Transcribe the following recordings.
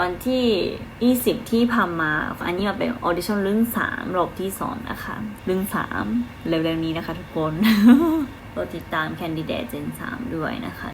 วันที่ 20 ที่พามา อันนี้มาเป็นออดิชั่นเรื่อง3รอบที่ 2 นะคะเรื่อง3เร็วๆนี้นะคะทุกคนโปรดติดตามแคนดิเดตเจน3ด้วยนะคะ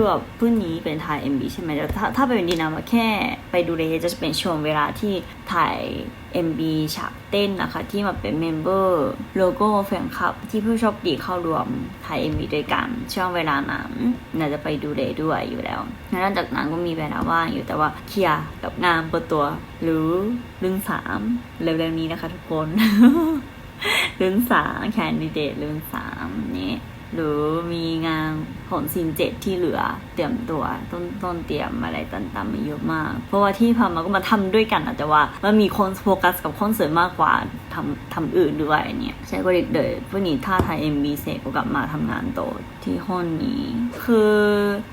คือแบบพรุ่งนี้เป็นถ่าย MB ใช่ไหมแต่ถ้าถ้าเป็นดีนามาแค่ไปดูเลยจะเป็นช่วงเวลาที่ถ่าย MB ฉากเต้นนะคะ ที่มาเป็นเมมเบอร์โลโก้แฟนคลับ ที่ผู้โชคดีเข้ารวมถ่าย MB ด้วยกัน ช่วงเวลานั้นน่าจะไปดูเลยด้วยอยู่แล้วหลังจากนั้นก็มีเวลาว่างอยู่แต่ว่าเคลียร์กับงานเปิดตัว หรือเรื่องสามเร็วๆนี้นะคะทุกคนเรื่องสามแคนดิเดตเรื่องสามนี่หรือมีงาน ผลซินเจ็ดที่เหลือเตรียมตัวต้นต้นเตรียมอะไรต่างๆมาเยอะมาก เพราะว่าที่พามาก็มาทำด้วยกันอะแต่ว่ามันมีคนโฟกัสกับคอนเสิร์ตมากกว่าทำทำอื่นด้วยเนี่ยใช่ก็เลยเดี๋ยวพรุ่งนี้ถ้าถ่าย MV เสร็จก็กลับมาทำงานโตที่ห้องนี้ คือ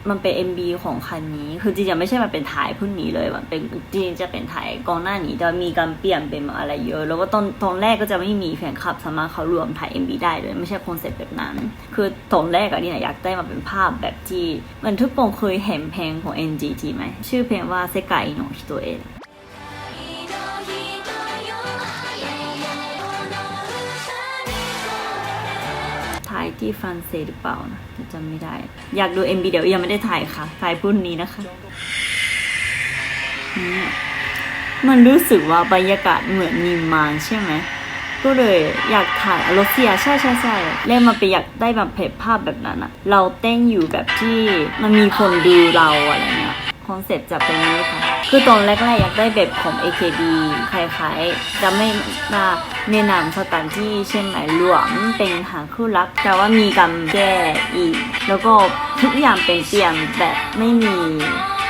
มันเป็น MV ของคันนี้ คือจริงๆไม่ใช่มันเป็นถ่ายพรุ่งนี้เลยมันเป็นจริงจะเป็นถ่ายกอนหน้านี้แต่มีการเปลี่ยนเป็นอะไรเยอะ แล้วก็ตอนตอนแรกก็จะไม่มีแฟนคลับสามารถเขารวมถ่าย MV ได้เลยไม่ใช่คอนเซ็ปต์แบบนั้น คือตอนแรกอะนี่อยากได้มาเป็นภาพแบบที่เหมือนทุกปงเคยเห็นเพลงของ NGT ไหม ชื่อเพลงว่าเซกายโนฮิโตเอะที่ฝรั่งเศสหรือเปล่านะจำไม่ได้ อยากดู MB เดี๋ยวยังไม่ได้ถ่ายค่ะถ่ายพุ่งนี้นะคะมันรู้สึกว่าบรรยากาศเหมือนนิมมานใช่ไหม ก็เลยอยากถ่ายอโลเซียใช่ใช่ใช่เล่นมาไปอยากได้แบบเพจภาพแบบนั้นอะเราเต้นอยู่แบบที่มันมีคนดูเราอะไรเงี้ยคอนเซ็ปต์จะเป็นนี้ค่ะ คือตอนแรกๆ อยากได้แบบของ AKB คล้ายๆ จะไม่มาแนะนำสถานที่เช่นไหนหลวมเป็นหาคู่รัก แต่ว่ามีการแก้อีก แล้วก็ทุกอย่างเป็นเปลี่ยนแบบไม่มี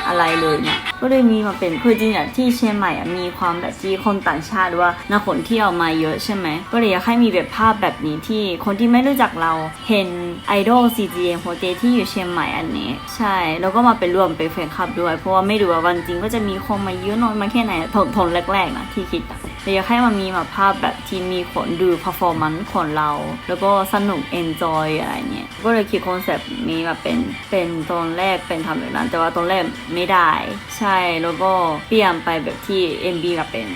อะไรเลยเนี่ยก็เลยมีมาเป็นคือจริงๆอะที่เชียงใหม่อะมีความแบบที่คนต่างชาติหรือว่านักขนที่เอามาเยอะใช่ไหมก็เลยอยากให้มีแบบภาพแบบนี้ที่คนที่ไม่รู้จักเราเห็นไอดอล CGM โฮเจที่อยู่เชียงใหม่อันนี้ ใช่แล้วก็มาเป็นรวมเป็นแฟนคลับด้วย เพราะว่าไม่รู้ว่าวันจริงก็จะมีคนมาเยอะน้อยมาแค่ไหนทนทนแรกๆนะที่คิดอะ แต่อยากให้มันมีมาภาพแบบที่มีคนดู performance ของเรา แล้วก็สนุก enjoy อะไรเนี่ยก็เลยคิดคอนเซปต์นี้มาเป็นเป็นตอนแรกเป็นทำแบบนั้น แต่ว่าตอนแรกไม่ได้ ใช่แล้วก็เปลี่ยนไปแบบที่ MB กับเป็น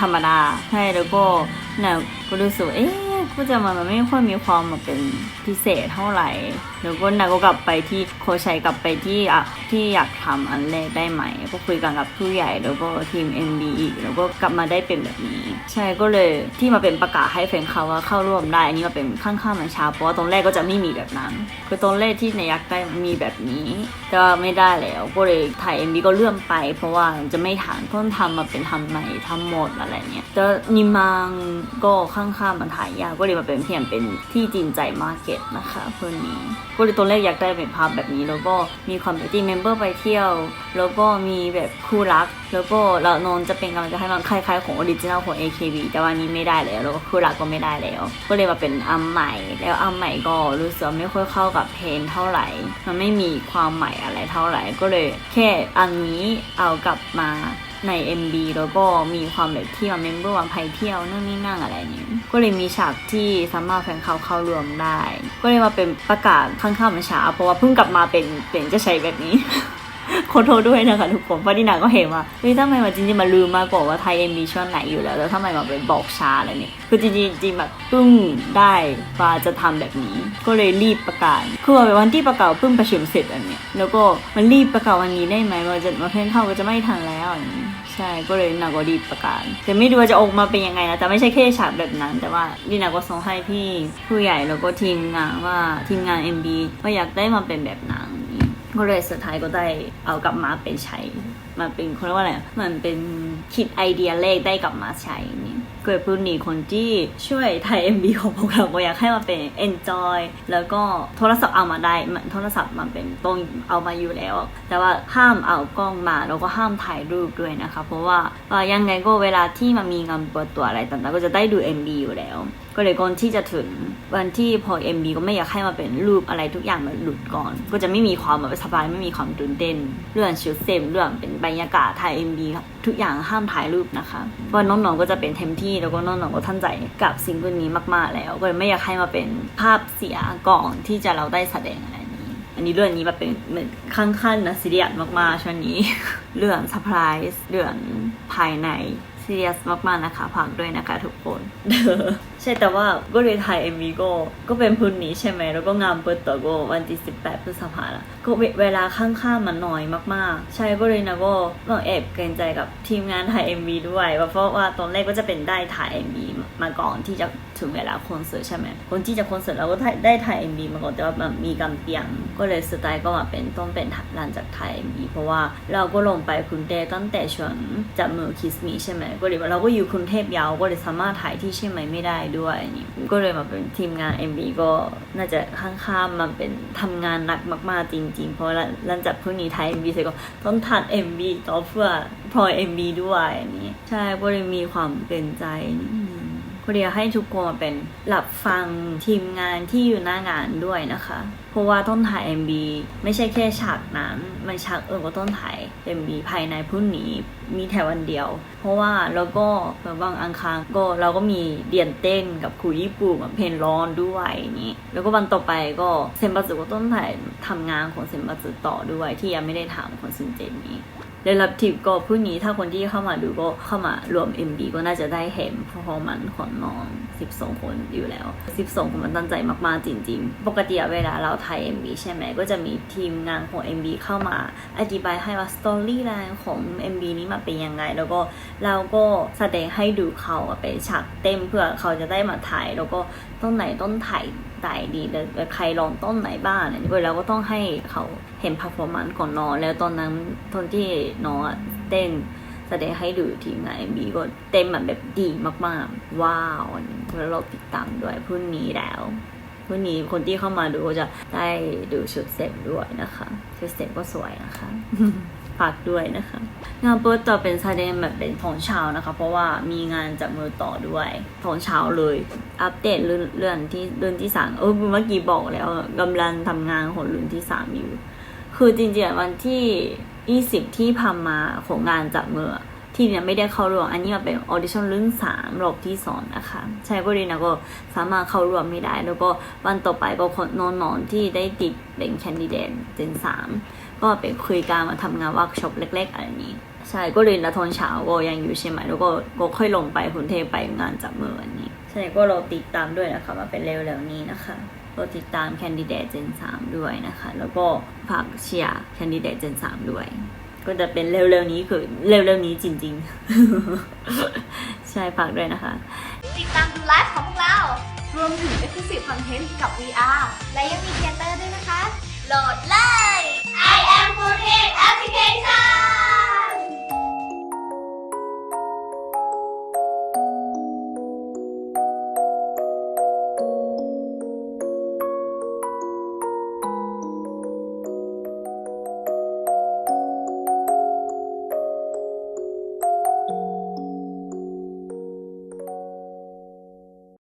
ธรรมดาใช่แล้วก็เนี่ยก็รู้สึกเอ๊ะก็จะมันไม่ค่อยมีความมาเป็นพิเศษเท่าไหร่แล้วก็นาก็กลับไปที่โคชัยกลับไปที่ที่อยากทำอันแรกได้ไหม ก็คุยกันกับผู้ใหญ่แล้วก็ทีม MB อีกแล้วก็กลับมาได้เป็นแบบนี้ ใช่ก็เลยที่มาเป็นประกาศให้แฟนเขาว่าเข้าร่วมได้ อันนี้มาเป็นข้างๆมันช้าเพราะว่าตอนแรกก็จะไม่มีแบบนั้น คือตอนแรกที่ในยักได้มีแบบนี้แต่ว่าไม่ได้แล้วก็เลยถ่าย MB ก็เลื่อนไป เพราะว่าจะไม่ทันเพิ่มทำมาเป็นทำใหม่ทำหมดอะไรเงี้ยแต่นิมังก็ข้างๆมันถ่ายยากก็เลยมาเป็นเพียงเป็นที่จริงใจมาร์เกตนะคะเพื่อนนี้ก็เลยตอนแรกอยากได้เป็นภาพแบบนี้ แล้วก็มีความเป็นที่เมมเบอร์ไปเที่ยว แล้วก็มีแบบคู่รัก แล้วก็เรานนจะเป็นกำลังใจให้มันคล้ายๆของออริจินัลของ AKB แต่ว่านี้ไม่ได้แล้วแล้วก็คู่รักก็ไม่ได้แล้ว ก็เลยมาเป็นอัมใหม่ แล้วอัมใหม่ก็รู้สึกว่าไม่ค่อยเข้ากับเพลงเท่าไหร่ มันไม่มีความใหม่อะไรเท่าไหร่ ก็เลยแค่อันนี้เอากลับมา ใน MB แล้วก็มีความแบบที่มาเมมเบอร์วันไปเที่ยวนั่นนี่นั่งอะไรนี้ ก็เลยมีฉากที่สามารถแฟนเขาเข้ารวมได้ ก็เลยมาเป็นประกาศข้างๆมาช้าเพราะว่าเพิ่งกลับมาเป็นเป็นจะใช้แบบนี้ขอโทษด้วยนะคะทุกคนเพราะดินาก็เห็นว่าเฮ้ยทำไมมาจริงๆมาลืมมากกว่าว่าไทยเอ็มบีช่วงไหนอยู่แล้ว แล้วทำไมมาเป็นบอกช้าอะไรเนี่ยคือจริงๆจริงแบบเพิ่งได้ว่าจะทำแบบนี้ ก็เลยรีบประกาศคือว่าวันที่ประกาศเพิ่งประชุมเสร็จอันเนี้ยแล้วก็มันรีบประกาศวันนี้ได้ไหมว่าจะมาเพ่นเข้าก็จะไม่ทันแล้วอย่างนี้ ใช่ก็เลยนาก็ดีประกาศแต่ไม่รู้ว่าจะออกมาเป็นยังไงนะแต่ไม่ใช่แค่ฉากแบบนั้น แต่ว่าดินาก็ส่งให้พี่ผู้ใหญ่แล้วก็ทีมงานว่าทีมงาน MB ว่าอยากได้มาเป็นแบบหนังนี้ก็เลยสุดท้ายก็ได้เอากลับมาเป็นใช้ มาเป็นเขาเรียกว่าอะไรมันเป็นคิดไอเดียเลขได้กลับมาใช้นี่ เก็เลยพูดนี่คนที่ช่วยไทย MB ของพวกเราก็อยากให้มาเป็น enjoy แล้วก็โทรศัพท์เอามาได้มันโทรศัพท์มันเป็นต้องเอามาอยู่แล้ว แต่ว่าห้ามเอากล้องมาแล้วก็ห้ามถ่ายรูปด้วยนะคะ เพราะว่ายังไงก็เวลาที่มันมีงานเปิดตัวอะไรต่างๆก็จะได้ดู MB อยู่แล้ว ก็เลยก่อนที่จะถึงวันที่พอ MB ก็ไม่อยากให้มาเป็นรูปอะไรทุกอย่างมันหลุดก่อน ก็จะไม่มีความแบบสบายไม่มีความตื่นเต้น เรื่องชุดเซมเรื่องเป็นบรรยากาศถ่าย MB ทุกอย่างห้ามถ่ายรูปนะคะเพราะน้องๆก็จะเป็นเต็มที่แล้วก็น้องๆก็ท่านใจกับซิงเกิลนี้มากๆแล้ว ก็เลยไม่อยากให้มาเป็นภาพเสียก่อนที่จะเราได้แสดงอะไรนี้ อันนี้เรื่องนี้แบบเป็นเหมือนข้างๆนะซีเรียสมากๆช่วงนี้ เรื่องเซอร์ไพรส์เรื่องภายในซีเรียสมากๆนะคะฝากด้วยนะคะทุกคน ใช่แต่ว่าก็เลยถ่าย MV ก็ก็เป็นพื้นนี้ใช่ไหมแล้วก็งานเปิดตัวก็วันที่18พฤษภาละก็เวลาข้างๆมันน้อยมากๆ ใช่ก็เลยนะก็ก็แอบเกรงใจกับทีมงานถ่าย MV ด้วยเพราะว่าตอนแรกก็จะเป็นได้ถ่าย MV มาก่อนที่จะถึงเวลาคอนเสิร์ตใช่ไหมคนที่จะคอนเสิร์ตเราก็ได้ถ่าย MV มาก่อนแต่ว่ามันมีการเปลี่ยนก็เลยสไตล์ก็มาเป็นต้องเป็นหลังจากถ่าย MV เพราะว่าเราก็ลงไปกรุงเทพตั้งแต่ช่วงจับมือคิสมีใช่ไหมก็เลยว่าเราก็อยู่กรุงเทพยาวก็เลยสามารถถ่ายที่เชียงใหม่ไม่ได้ด้วยนี่ก็เลยมาเป็นทีมงาน MV ก็น่าจะข้ามๆมาเป็นทำงานหนักมากๆจริง ๆ เพราะหลังจากพรุ่งนี้ถ่าย MV เสร็จก็ต้องทัด MV ต่อเพื่อพลอย MV ด้วยนี่ใช่ก็เลยมีความเกรงใจนิดนึงก็ เดียให้ทุกคนมาเป็นหลับฟังทีมงานที่อยู่หน้างานด้วยนะคะ เพราะว่าต้นถ่าย MB ไม่ใช่แค่ฉากนั้นมันฉากอื่นก็ต้นถ่าย MB ภายในพรุ่งนี้มีแถววันเดียว เพราะว่าแล้วก็แบบบางอังคารก็เราก็มีเรียนเต้นกับครูญี่ปุ่นกับเพลงร้อนด้วยนี่แล้วก็วันต่อไปก็เซนบัตสึก็ต้นถ่ายทำงานของเซนบัตสึต่อด้วยที่ยังไม่ได้ถามของซินเจนนี้ ได้รับทิปก็พรุ่งนี้ถ้าคนที่เข้ามาดูก็เข้ามารวม MB ก็น่าจะได้เห็นพอมันของน้อง 12 คนอยู่แล้ว 12 คนมันตั้งใจมากๆจริง ๆ ปกติเวลาเราถ่าย MB ใช่ไหมก็จะมีทีมงานของ MB เข้ามาอธิบายให้ว่าสตอรี่ไลน์ของ MB นี้มาเป็นยังไง แล้วก็เราก็แสดงให้ดูเขาไปฉากเต็มเพื่อเขาจะได้มาถ่าย แล้วก็ต้นไหนต้นถ่ายถ่ายดีแล้วใครลองต้นไหนบ้างเนี่ยเราก็ต้องให้เขาเห็น performance ของน้องแล้วตอนนั้นตอนที่น้องเต้น แสดงให้ดูทีมงาน MB ก็เต็มแบบดีมากๆ ว้าวแล้วเราติดตามด้วยพรุ่งนี้แล้วพรุ่งนี้คนที่เข้ามาดูก็จะได้ดูชุดเซ็ตด้วยนะคะชุดเซ็ตก็สวยนะคะฝากด้วยนะคะ งานเปิดตัวเป็นแสดงแบบเป็นของเช้านะคะ เพราะว่ามีงานจากมือต่อด้วยของเช้าเลย อัปเดตเรื่องเรื่องที่เรื่องที่สามเออเมื่อกี้บอกแล้วกำลังทำงานของรุ่นที่สามอยู่คือจริงๆวันที่ 20 ที่พามาของงานจับมือที่เนี่ยไม่ได้เข้าร่วม อันนี้มาเป็นออดิชั่นรุ่น3รอบที่สองนะคะใช่ก็ดีนะก็สามารถเข้าร่วมไม่ได้ แล้วก็วันต่อไปก็คนนอนๆที่ได้ติดเป็นแคนดิเดตเจน3ก็ไปคุยการมาทำงานวิร์กช็อปเล็ก ๆ อะไรนี้ใช่ก็เลยนะตอนเช้าก็ยังอยู่เชียงใหม่แล้วก็ก็ค่อยลงไปกรุงเทไปงานจับมือวันนี้ใช่ก็เราติดตามด้วยนะคะมาเป็นเร็วๆนี้นะคะ ก็ติดตามแคนดิเดตเจน3ด้วยนะคะ แล้วก็ฝากเชียร์แคนดิเดตเจน3ด้วย ก็จะเป็นเร็วๆนี้คือเร็วๆนี้จริงๆ ใช่ฝากด้วยนะคะ ติดตามดูไลฟ์ของพวกเรา รวมถึง Exclusive Content กับ VR และยังมีเทเตอร์ด้วยนะคะ โหลดเลย I am 4 Application